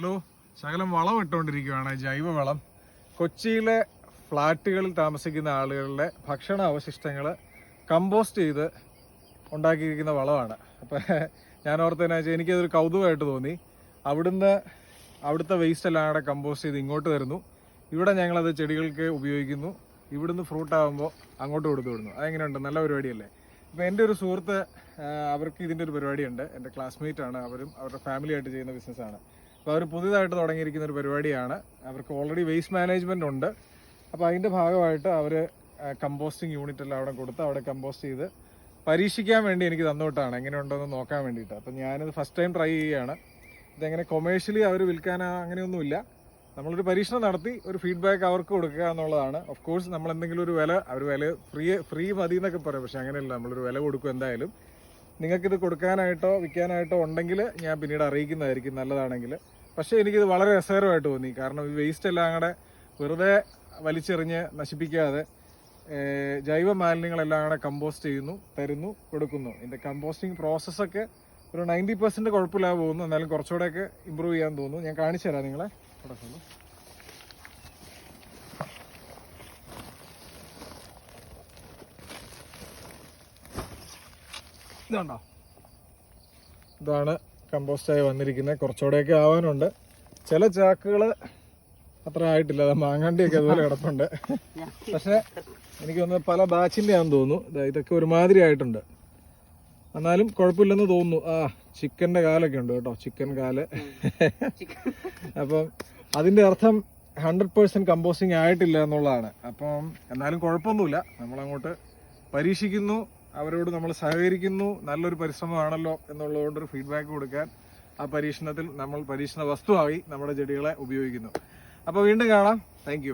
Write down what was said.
Hello ശകലം വളം ഇട്ടുകൊണ്ടിരിക്കുകയാണ് ജൈവവളം. കൊച്ചിയിലെ ഫ്ലാറ്റുകളിൽ താമസിക്കുന്ന ആളുകളുടെ ഭക്ഷണ അവശിഷ്ടങ്ങൾ കമ്പോസ്റ്റ് ചെയ്ത് ഉണ്ടാക്കിയിരിക്കുന്ന വളമാണ്. അപ്പം ഞാൻ ഓർത്തതിനാ വെച്ചാൽ എനിക്കതൊരു കൗതുകമായിട്ട് തോന്നി. അവിടുന്ന് അവിടുത്തെ വേസ്റ്റ് എല്ലാം കൂടെ കമ്പോസ്റ്റ് ചെയ്ത് ഇങ്ങോട്ട് തരുന്നു. ഇവിടെ ഞങ്ങളത് ചെടികൾക്ക് ഉപയോഗിക്കുന്നു. ഇവിടുന്ന് ഫ്രൂട്ടാകുമ്പോൾ അങ്ങോട്ട് കൊടുത്തു വിടുന്നു. അതെങ്ങനെയുണ്ട്? നല്ല പരിപാടിയല്ലേ? ഇപ്പോൾ എന്റെ ഒരു സുഹൃത്ത് അവർക്ക് ഇതിന്റെ ഒരു പരിപാടിയുണ്ട്. എന്റെ ക്ലാസ്മേറ്റ് ആണ്. അവരും അവരുടെ ഫാമിലിയായിട്ട് ചെയ്യുന്ന ബിസിനസ്സാണ് അപ്പോൾ അവർ പുതിയതായിട്ട് തുടങ്ങിയിരിക്കുന്ന ഒരു പരിപാടിയാണ്. അവർക്ക് ഓൾറെഡി വേസ്റ്റ് മാനേജ്മെന്റ് ഉണ്ട്. അപ്പോൾ അതിന്റെ ഭാഗമായിട്ട് അവർ കമ്പോസ്റ്റിംഗ് യൂണിറ്റ് എല്ലാം അവിടെ കൊടുത്ത് അവിടെ കമ്പോസ്റ്റ് ചെയ്ത് പരീക്ഷിക്കാൻ വേണ്ടി എനിക്ക് തന്നുവിട്ടാണ് എങ്ങനെയുണ്ടെന്ന് നോക്കാൻ വേണ്ടിയിട്ട്. അപ്പം ഞാനിത് ഫസ്റ്റ് ടൈം ട്രൈ ചെയ്യുകയാണ്. ഇതെങ്ങനെ കൊമേഴ്ഷ്യലി അവർ വിൽക്കാൻ അങ്ങനെയൊന്നുമില്ല. നമ്മളൊരു പരീക്ഷണം നടത്തി ഒരു ഫീഡ്ബാക്ക് അവർക്ക് കൊടുക്കുക എന്നുള്ളതാണ്. ഓഫ് കോഴ്സ് നമ്മൾ എന്തെങ്കിലും ഒരു വില അവർ വില ഫ്രീ ഫ്രീ മതി എന്നൊക്കെ പറയും. പക്ഷേ അങ്ങനെയല്ല. നമ്മളൊരു വില കൊടുക്കും എന്തായാലും. നിങ്ങൾക്കിത് കൊടുക്കാനായിട്ടോ വിൽക്കാനായിട്ടോ ഉണ്ടെങ്കിൽ ഞാൻ പിന്നീട് അറിയിക്കുന്നതായിരിക്കും നല്ലതാണെങ്കിൽ. പക്ഷേ എനിക്കിത് വളരെ രസകരമായിട്ട് തോന്നി. കാരണം ഈ വേസ്റ്റ് എല്ലാം കൂടെ വെറുതെ വലിച്ചെറിഞ്ഞ് നശിപ്പിക്കാതെ ജൈവ മാലിന്യങ്ങളെല്ലാം കൂടെ കമ്പോസ്റ്റ് ചെയ്യുന്നു തരുന്നു കൊടുക്കുന്നു. ഇതിന്റെ കമ്പോസ്റ്റിംഗ് പ്രോസസ്സൊക്കെ ഒരു നയന്റി പെർസെന്റ് കുഴപ്പമില്ലാതെ പോകുന്നു. എന്നാലും കുറച്ചുകൂടെയൊക്കെ ഇമ്പ്രൂവ് ചെയ്യാൻ തോന്നുന്നു. ഞാൻ കാണിച്ചു തരാം നിങ്ങളെ. ഇതുണ്ടോ? ഇതാണ് കമ്പോസ്റ്റായി വന്നിരിക്കുന്നത്. കുറച്ചുകൂടെയൊക്കെ ആവാനുണ്ട്. ചില ചാക്കുകൾ അത്ര ആയിട്ടില്ല. അത് മാങ്ങാണ്ടിയൊക്കെ അതുപോലെ കിടപ്പുണ്ട്. പക്ഷെ എനിക്ക് തോന്നുന്നത് പല ബാച്ചിന്റെ ആണെന്ന് തോന്നുന്നു ഇതൊക്കെ ഒരുമാതിരി ആയിട്ടുണ്ട്. എന്നാലും കുഴപ്പമില്ലെന്ന് തോന്നുന്നു. ആ ചിക്കന്റെ കാലൊക്കെ ഉണ്ട് കേട്ടോ. ചിക്കൻ കാൽ. അപ്പം അതിന്റെ അർത്ഥം ഹൺഡ്രഡ് പേഴ്സന്റ് കമ്പോസ്റ്റിംഗ് ആയിട്ടില്ല എന്നുള്ളതാണ്. അപ്പം എന്നാലും കുഴപ്പമൊന്നുമില്ല. നമ്മളങ്ങോട്ട് പരീക്ഷിക്കുന്നു. അവരോട് നമ്മൾ സഹകരിക്കുന്നു. നല്ലൊരു പരിശ്രമമാണല്ലോ എന്നുള്ളതുകൊണ്ട് ഒരു ഫീഡ്ബാക്ക് കൊടുക്കാൻ ആ പരീക്ഷണത്തിൽ നമ്മൾ പരീക്ഷണ വസ്തുവായി നമ്മുടെ ചെടികളെ ഉപയോഗിക്കുന്നു. അപ്പോൾ വീണ്ടും കാണാം. താങ്ക്